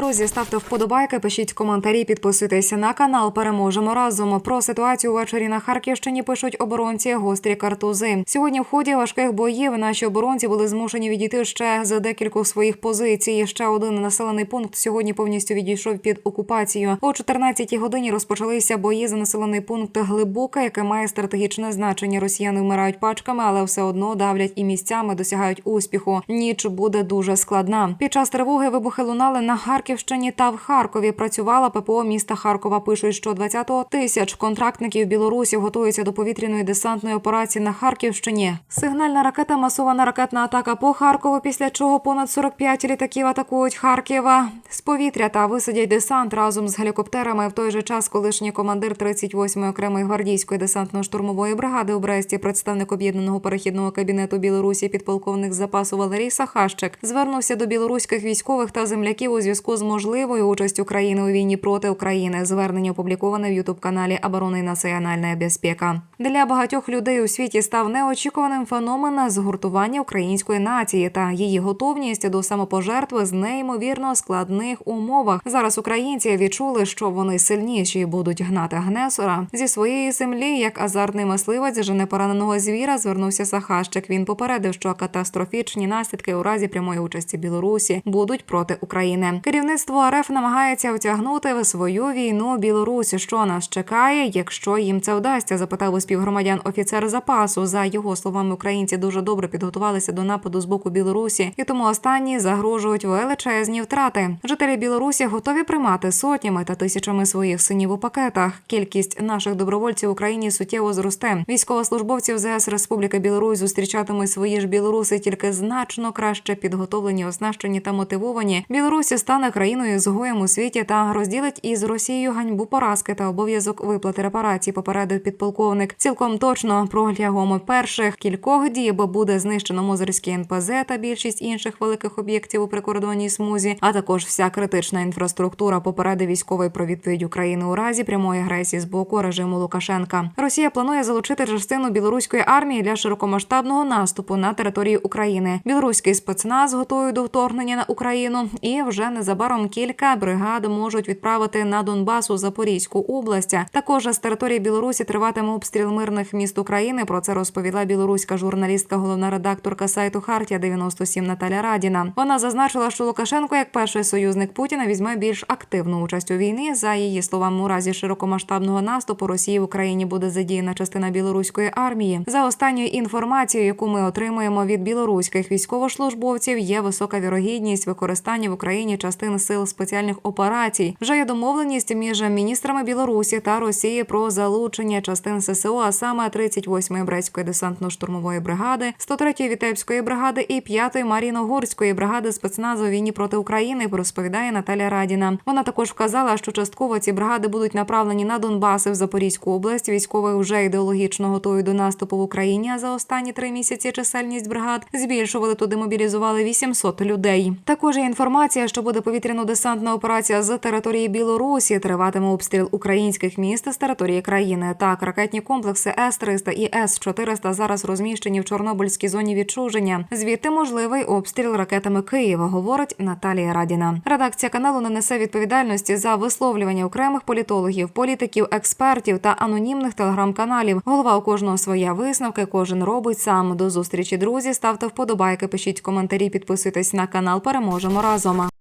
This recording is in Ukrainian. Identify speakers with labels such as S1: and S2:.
S1: Друзі, ставте вподобайки, пишіть коментарі, підписуйтесь на канал. Переможемо разом. Про ситуацію ввечері на Харківщині пишуть оборонці гострі картузи. Сьогодні в ході важких боїв наші оборонці були змушені відійти ще за декількох своїх позицій. Ще один населений пункт сьогодні повністю відійшов під окупацію. О 14-й годині розпочалися бої за населений пункт Глибоке, яке має стратегічне значення. Росіяни вмирають пачками, але все одно давлять і місцями досягають успіху. Ніч буде дуже складна. Під час тривоги вибухи лунали на Харківщині та в Харкові. Працювала ППО міста Харкова. Пишуть, що 20 тисяч контрактників Білорусі готуються до повітряної десантної операції на Харківщині. Сигнальна ракета, масована ракетна атака по Харкову. Після чого понад 45 літаків атакують Харкова з повітря та висадять десант разом з гелікоптерами. В той же час колишній командир 38-ї окремої гвардійської десантно-штурмової бригади у Бресті, представник об'єднаного перехідного кабінету Білорусі, підполковник запасу Валерій Сахащик, звернувся до білоруських військових та земляків у зв'язку з можливою участю країни у війні проти України. Звернення опубліковане в Ютуб каналі Оборони і національна безпека. Для багатьох людей у світі став неочікуваним феномен згуртування української нації та її готовність до самопожертви з неймовірно складних умовах. Зараз українці відчули, що вони сильніші і будуть гнати агнесора зі своєї землі, як азартний мисливець жене пораненого звіра. Звернувся Сахащик. Він попередив, що катастрофічні наслідки у разі прямої участі Білорусі будуть проти України. Керівництво РФ намагається втягнути в свою війну Білорусь. Що нас чекає, якщо їм це вдасться? Запитав у співгромадян офіцер запасу. За його словами, українці дуже добре підготувалися до нападу з боку Білорусі, і тому останні загрожують величезні втрати. Жителі Білорусі готові приймати сотнями та тисячами своїх синів у пакетах. Кількість наших добровольців в Україні суттєво зросте. Військовослужбовців ЗС Республіка Білорусь зустрічатимуть свої ж білоруси тільки значно краще підготовлені, оснащені та мотивовані. Білорусі стане країною згоєм у світі та розділить із Росією ганьбу поразки та обов'язок виплати репарацій. Попередив підполковник. Цілком точно протягом перших кількох діб буде знищено Мозерський НПЗ та більшість інших великих об'єктів у прикордонній смузі, а також вся критична інфраструктура. Попередив військовий про відповідь України у разі прямої агресії з боку режиму Лукашенка. Росія планує залучити частину білоруської армії для широкомасштабного наступу на території України. Білоруський спецназ готує до вторгнення на Україну, і вже незабаром кілька бригад можуть відправити на Донбас у Запорізьку область. Також з території Білорусі триватиме обстріл мирних міст України. Про це розповіла білоруська журналістка, головна редакторка сайту Хартія 97 Наталя Радіна. Вона зазначила, що Лукашенко, як перший союзник Путіна, візьме більш активну участь у війні. За її словами, у разі широкомасштабного наступу Росії в Україні буде задіяна частина білоруської армії. За останньою інформацією, яку ми отримуємо від білоруських військовослужбовців, є висока вірогідність використання в Україні частин сил спеціальних операцій. Вже є домовленість між міністрами Білорусі та Росії про залучення частин ССО, а саме 38-ї Брестської десантно-штурмової бригади, 103-ї Вітебської бригади і 5-ї Маріногорської бригади спецназу війні проти України. Розповідає Наталя Радіна. Вона також вказала, що частково ці бригади будуть направлені на Донбас і в Запорізьку область. Військових вже ідеологічно готують до наступу в Україні. А за останні три місяці чисельність бригад збільшували туди. Мобілізували 800 людей. Також є інформація, що буде повітряно-десантна операція з території Білорусі. Триватиме обстріл українських міст з території країни. Так, ракетні комплекси С-300 і С-400 зараз розміщені в Чорнобильській зоні відчуження. Звідти можливий обстріл ракетами Києва, говорить Наталія Радіна. Редакція каналу не несе відповідальності за висловлювання окремих політологів, політиків, експертів та анонімних телеграм-каналів. Голова у кожного своя висновки. Кожен робить сам. До зустрічі, друзі. Ставте вподобайки, пишіть коментарі, підписуйтесь на канал. Переможемо разом.